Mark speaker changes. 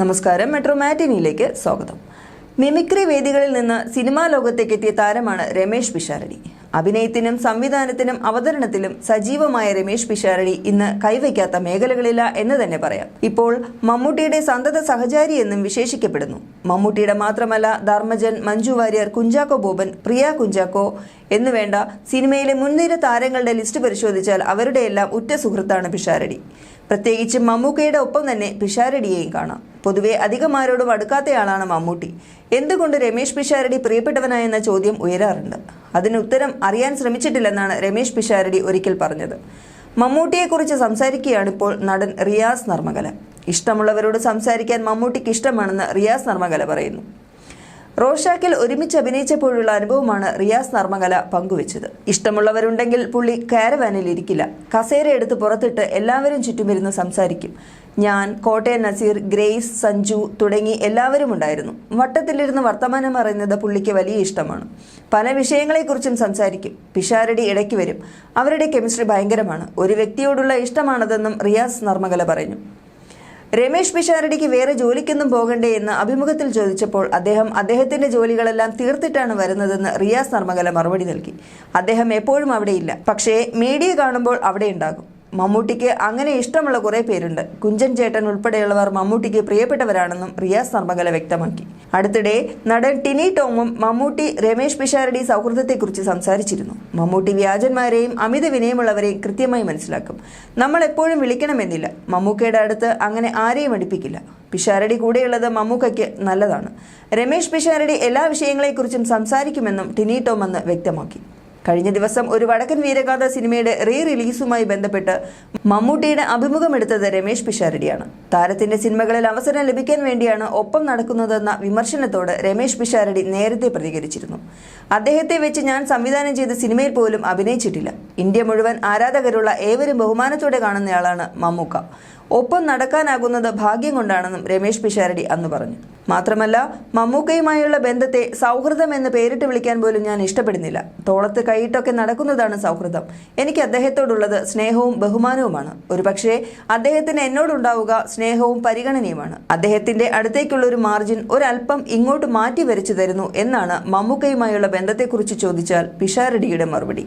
Speaker 1: നമസ്കാരം. മെട്രോ മാറ്റിനിയിലേക്ക് സ്വാഗതം. മിമിക്രി വേദികളിൽ നിന്ന് സിനിമാ ലോകത്തേക്ക് എത്തിയ താരമാണ് രമേശ് പിഷാരടി. അഭിനയത്തിനും സംവിധാനത്തിനും അവതരണത്തിലും സജീവമായ രമേശ് പിഷാരടി ഇന്ന് കൈവയ്ക്കാത്ത മേഖലകളില്ല എന്ന് തന്നെ പറയാം. ഇപ്പോൾ മമ്മൂട്ടിയുടെ സന്തത സഹചാരി എന്നും വിശേഷിക്കപ്പെടുന്നു. മമ്മൂട്ടിയുടെ മാത്രമല്ല ധർമ്മജൻ മഞ്ജു വാര്യർ കുഞ്ചാക്കോ ബോബൻ പ്രിയ കുഞ്ചാക്കോ എന്നുവേണ്ട സിനിമയിലെ മുൻനിര താരങ്ങളുടെ ലിസ്റ്റ് പരിശോധിച്ചാൽ അവരുടെയെല്ലാം ഉറ്റ സുഹൃത്താണ് പിഷാരടി. പ്രത്യേകിച്ച് മമ്മൂക്കയുടെ ഒപ്പം തന്നെ പിഷാരടിയെയും കാണാം. പൊതുവെ അധികമാരോടും അടുക്കാത്തയാളാണ് മമ്മൂട്ടി. എന്തുകൊണ്ട് രമേശ് പിഷാരടി പ്രിയപ്പെട്ടവനായെന്ന ചോദ്യം ഉയരാറുണ്ട്. അതിന് ഉത്തരം അറിയാൻ ശ്രമിച്ചിട്ടില്ലെന്നാണ് രമേശ് പിഷാരടി ഒരിക്കൽ പറഞ്ഞത്. മമ്മൂട്ടിയെക്കുറിച്ച് സംസാരിക്കുകയാണ് ഇപ്പോൾ നടൻ റിയാസ് നർമ്മകല ഇഷ്ടമുള്ളവരോട് സംസാരിക്കാൻ മമ്മൂട്ടിക്ക് ഇഷ്ടമാണെന്ന് റിയാസ് നർമ്മകല പറയുന്നു. റോഷാക്കിൽ ഒരുമിച്ച് അഭിനയിച്ചപ്പോഴുള്ള അനുഭവമാണ് റിയാസ് നർമ്മകല പങ്കുവച്ചത്. ഇഷ്ടമുള്ളവരുണ്ടെങ്കിൽ പുള്ളി കാരവാനിൽ ഇരിക്കില്ല. കസേര എടുത്ത് പുറത്തിട്ട് എല്ലാവരും ചുറ്റുമിരുന്ന് സംസാരിക്കും. ഞാൻ കോട്ടയം നസീർ ഗ്രേസ് സഞ്ജു തുടങ്ങി എല്ലാവരും ഉണ്ടായിരുന്നു. വട്ടത്തിലിരുന്ന് വർത്തമാനം അറിയുന്നത് പുള്ളിക്ക് വലിയ ഇഷ്ടമാണ്. പല വിഷയങ്ങളെക്കുറിച്ചും സംസാരിക്കും. പിഷാരടി ഇടയ്ക്ക് വരും. അവരുടെ കെമിസ്ട്രി ഭയങ്കരമാണ്. ഒരു വ്യക്തിയോടുള്ള ഇഷ്ടമാണതെന്നും റിയാസ് നർമ്മകല പറഞ്ഞു. രമേശ് പിഷാരടിക്ക് വേറെ ജോലിക്കൊന്നും പോകണ്ടേ എന്ന് അഭിമുഖത്തിൽ ചോദിച്ചപ്പോൾ അദ്ദേഹം അദ്ദേഹത്തിന്റെ ജോലികളെല്ലാം തീർത്തിട്ടാണ് വരുന്നതെന്ന് റിയാസ് നർമ്മകല മറുപടി നൽകി. അദ്ദേഹം എപ്പോഴും അവിടെയില്ല. പക്ഷേ മീഡിയ കാണുമ്പോൾ അവിടെ ഉണ്ടാകും. മമ്മൂട്ടിക്ക് അങ്ങനെ ഇഷ്ടമുള്ള കുറേ പേരുണ്ട്. കുഞ്ചൻ ചേട്ടൻ ഉൾപ്പെടെയുള്ളവർ മമ്മൂട്ടിക്ക് പ്രിയപ്പെട്ടവരാണെന്നും റിയാസ് നർമ്മകല വ്യക്തമാക്കി. അടുത്തിടെ നടൻ ടിനി ടോമും മമ്മൂട്ടി രമേശ് പിഷാരടി സൗഹൃദത്തെക്കുറിച്ച് സംസാരിച്ചിരുന്നു. മമ്മൂട്ടി വ്യാജന്മാരെയും അമിത വിനയമുള്ളവരെയും കൃത്യമായി മനസ്സിലാക്കും. നമ്മൾ എപ്പോഴും വിളിക്കണമെന്നില്ല. മമ്മൂക്കയുടെ അടുത്ത് അങ്ങനെ ആരെയും അടുപ്പിക്കില്ല. പിഷാരടി കൂടെയുള്ളത് മമ്മൂക്കയ്ക്ക് നല്ലതാണ്. രമേശ് പിഷാരടി എല്ലാ വിഷയങ്ങളെക്കുറിച്ചും സംസാരിക്കുമെന്നും ടിനി ടോം അന്ന് വ്യക്തമാക്കി. കഴിഞ്ഞ ദിവസം ഒരു വടക്കൻ വീരഗാഥ സിനിമയുടെ റീ റിലീസുമായി ബന്ധപ്പെട്ട് മമ്മൂട്ടിയുടെ അഭിമുഖമെടുത്തത് രമേശ് പിഷാരടിയാണ്. താരത്തിന്റെ സിനിമകളിൽ അവസരം ലഭിക്കാൻ വേണ്ടിയാണ് ഒപ്പം നടക്കുന്നതെന്ന വിമർശനത്തോട് രമേശ് പിഷാരടി നേരത്തെ പ്രതികരിച്ചിരുന്നു. അദ്ദേഹത്തെ വെച്ച് ഞാൻ സംവിധാനം ചെയ്ത സിനിമയിൽ പോലും അഭിനയിച്ചിട്ടില്ല. ഇന്ത്യ മുഴുവൻ ആരാധകരുള്ള ഏവരും ബഹുമാനത്തോടെ കാണുന്നയാളാണ് മമ്മൂക്ക. ഒപ്പം നടക്കാനാകുന്നത് ഭാഗ്യം കൊണ്ടാണെന്നും രമേശ് പിഷാരടി അന്ന് പറഞ്ഞു. മാത്രമല്ല മമ്മൂക്കയുമായുള്ള ബന്ധത്തെ സൗഹൃദം എന്ന് പേരിട്ട് വിളിക്കാൻ പോലും ഞാൻ ഇഷ്ടപ്പെടുന്നില്ല. തോളത്ത് കൈയിട്ടൊക്കെ നടക്കുന്നതാണ് സൗഹൃദം. എനിക്ക് അദ്ദേഹത്തോടുള്ളത് സ്നേഹവും ബഹുമാനവുമാണ്. ഒരുപക്ഷെ അദ്ദേഹത്തിന് എന്നോടുണ്ടാവുക സ്നേഹവും പരിഗണനയുമാണ്. അദ്ദേഹത്തിന്റെ അടുത്തേക്കുള്ള ഒരു മാർജിൻ ഒരല്പം ഇങ്ങോട്ട് മാറ്റി വരച്ചു തരുന്നു എന്നാണ് മമ്മൂക്കയുമായുള്ള ബന്ധത്തെക്കുറിച്ച് ചോദിച്ചാൽ പിഷാരടിയുടെ മറുപടി.